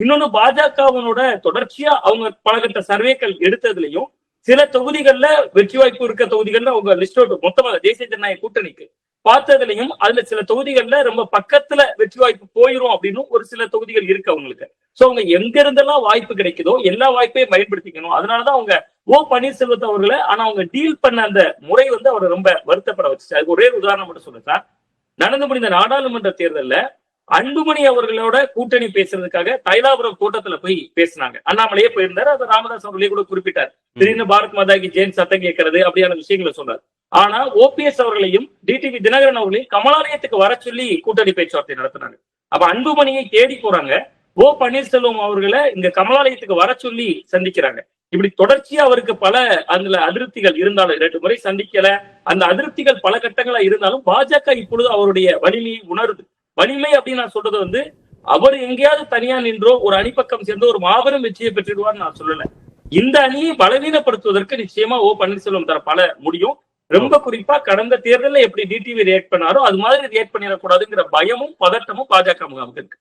இன்னொன்னு பாஜகவனோட தொடர்ச்சியா அவங்க பலகட்ட சர்வேக்கள் எடுத்ததுலயும் சில தொகுதிகள்ல வெற்றி வாய்ப்பு இருக்க தொகுதிகள்ல அவங்க லிஸ்ட் அவுட் மொத்தமாக தேசிய ஜனநாயக கூட்டணிக்கு பார்த்ததுலயும் அதுல சில தொகுதிகள்ல ரொம்ப பக்கத்துல வெற்றி வாய்ப்பு போயிரும் அப்படின்னு ஒரு சில தொகுதிகள் இருக்கு அவங்களுக்கு. சோ அவங்க எங்க இருந்தெல்லாம் வாய்ப்பு கிடைக்குதோ எல்லா வாய்ப்பையும் பயன்படுத்திக்கணும். அதனாலதான் அவங்க ஓ பன்னீர்செல்வத்தை அவர்களை ஆனா அவங்க டீல் பண்ண அந்த முறை வந்து அவரை ரொம்ப வருத்தப்பட வச்சு அதுக்கு ஒரே உதாரணம் மட்டும் சொல்லுங்க சார். நடந்து முடிந்த நாடாளுமன்ற தேர்தலில் அன்புமணி அவர்களோட கூட்டணி பேசுறதுக்காக தைலாபுரம் கூட்டத்துல போய் பேசினாங்க. அண்ணாமலையே போயிருந்தாரு அது ராமதாஸ் அவர்களே கூட குறிப்பிட்டார். திடீர்னு பாரத் மாதா ஜெயின் சத்தம் கேட்கறது அப்படியான விஷயங்களை சொன்னார். ஆனா ஓபிஎஸ் அவர்களையும் டிடிவி தினகரன் அவர்களையும் கமலாலயத்துக்கு வர சொல்லி கூட்டணி பேச்சுவார்த்தை நடத்தினாங்க. அப்ப அன்புமணியை தேடி போறாங்க. ஓ பன்னீர்செல்வம் அவர்களை இங்க கமலாலயத்துக்கு வர சொல்லி சந்திக்கிறாங்க. இப்படி தொடர்ச்சியா அவருக்கு பல அதுல அதிருப்திகள் இருந்தாலும் ரெண்டு முறை சந்திக்கல. அந்த அதிருப்திகள் பல கட்டங்களா இருந்தாலும் பாஜக இப்பொழுது அவருடைய வலிமையை உணருது. வலிமை அப்படின்னு நான் சொல்றது வந்து அவர் எங்கேயாவது தனியா நின்றோ ஒரு அணிப்பக்கம் சேர்ந்து ஒரு மாபெரும் வெற்றியை பெற்றுடுவார்னு நான் சொல்லல. இந்த அணியை பலவீனப்படுத்துவதற்கு நிச்சயமா ஓ பன்னீர்செல்வம் தரப்பல முடியும். ரொம்ப குறிப்பா கடந்த தேர்தலில் எப்படி டிடிவி ரியாக்ட் பண்ணாரோ அது மாதிரி ரியாக்ட் பண்ணிடக்கூடாதுங்கிற பயமும் பதட்டமும் பாஜக முகாமுக்கு இருக்கு.